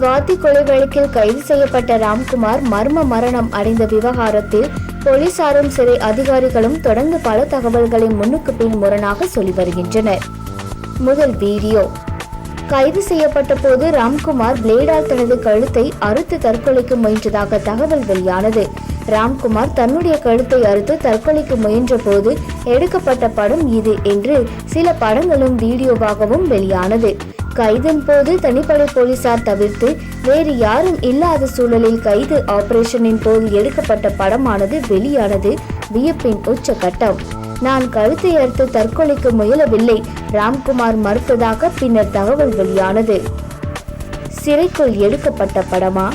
சுவாதி கொலை வழக்கில் கைது செய்யப்பட்ட ராம்குமார் மர்ம மரணம் அடைந்த விவகாரத்தில் போலீசாரும் சிறை அதிகாரிகளும் தொடர்ந்து பல தகவல்களை முன்னுக்கு பின் முரணாக சொல்லி வருகின்றனர். முதல் வீடியோ கைது செய்யப்பட்ட போது ராம்குமார் பிளேடால் தனது கழுத்தை அறுத்து தற்கொலைக்கு முயன்றதாக தகவல் வெளியானது. ராம்குமார் தன்னுடைய கழுத்தை அறுத்து தற்கொலைக்கு முயன்ற போது எடுக்கப்பட்ட படம் இது என்று சில படங்களும் வீடியோவாகவும் வெளியானது. கைதின் போது தனிப்படை போலீசார் தவிர்த்து வேறு யாரும் இல்லாத சூழலில் கைது ஆபரேஷனின் போது எடுக்கப்பட்ட படமானது வெளியானது வியப்பின் உச்சகட்டம் நான் கழுத்தை அறுத்து தற்கொலைக்கு முயலவில்லை. ராம்குமார் மறுத்ததாக பின்னர் தகவல் வெளியானது. சிறைக்குள் எடுக்கப்பட்ட படமா?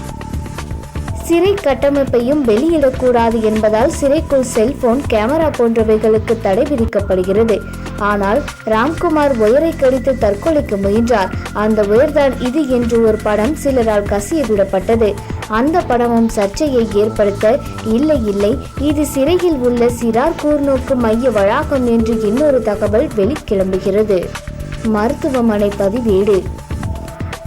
சிறை கட்டமைப்பையும் வெளியிடக்கூடாது என்பதால் சிறைக்குள் செல்போன் கேமரா போன்றவைகளுக்கு தடை விதிக்கப்படுகிறது. ஆனால் ராம்குமார் உயரை கடித்து தற்கொலைக்கு முயன்றார். அந்த உயர்தான் இது என்று ஒரு படம் சிலரால் கசிய விடப்பட்டது அந்த படமும் சர்ச்சையை ஏற்படுத்த இல்லை இல்லை. இது சிறையில் உள்ள சிறார் கூர்நோக்கு மைய வளாகம் என்று இன்னொரு தகவல் வெளிக்கிளம்புகிறது. மருத்துவமனை பதிவேடு.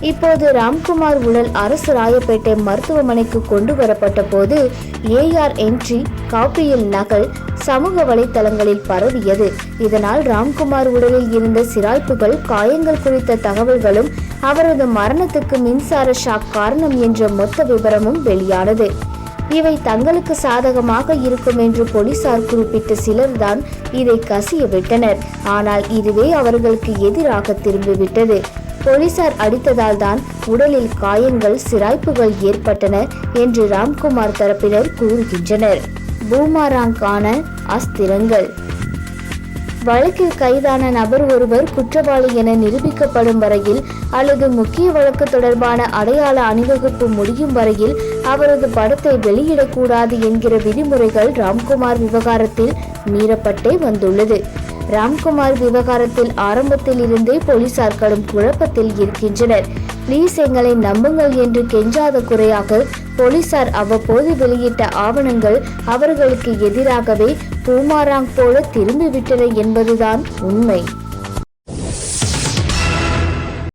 இப்போது ராம்குமார் உடல் அரசு ராயப்பேட்டை மருத்துவமனைக்கு கொண்டு வரப்பட்ட போது ஏஆர் என்ட்ரி காப்பியில் நகல் சமூக வலைத்தளங்களில் பரவியது. இதனால் ராம்குமார் உடலில் இருந்த சிராய்ப்புகள் காயங்கள் குறித்த தகவல்களும் அவரது மரணத்துக்கு மின்சார ஷாக் காரணம் என்ற மொத்த விவரமும் வெளியானது. இவை தங்களுக்கு சாதகமாக இருக்கும் என்று போலீசார் குறிப்பிட்ட சிலர்தான் இதை கசிய விட்டனர் ஆனால் இதுவே அவர்களுக்கு எதிராக திரும்பிவிட்டது. போலீசார் அடித்ததால் தான் உடலில் காயங்கள் சிராய்ப்புகள் ஏற்பட்டன என்று ராம்குமார் தரப்பினர் கூறுகின்றனர். பூமாராங்கான அஸ்திரங்கள். வழக்கில் கைதான நபர் ஒருவர் குற்றவாளி என நிரூபிக்கப்படும் வரையில் அல்லது முக்கிய வழக்கு தொடர்பான அடையாள அணிவகுப்பு முடியும் வரையில் அவரது படத்தை வெளியிடக்கூடாது என்கிற விதிமுறைகள் ராம்குமார் விவகாரத்தில் மீறப்பட்டே வந்துள்ளது. ராம்குமார் விவகாரத்தில் ஆரம்பத்தில் இருந்தே போலீசார் கடும் குழப்பத்தில் இருக்கின்றனர். ப்ளீஸ் எங்களை நம்புங்கள் என்று கெஞ்சாத குறையாக போலீசார் அவ்வப்போது வெளியிட்ட ஆவணங்கள் அவர்களுக்கு எதிராகவே பூமாராங் போல திரும்பிவிட்டன என்பதுதான் உண்மை.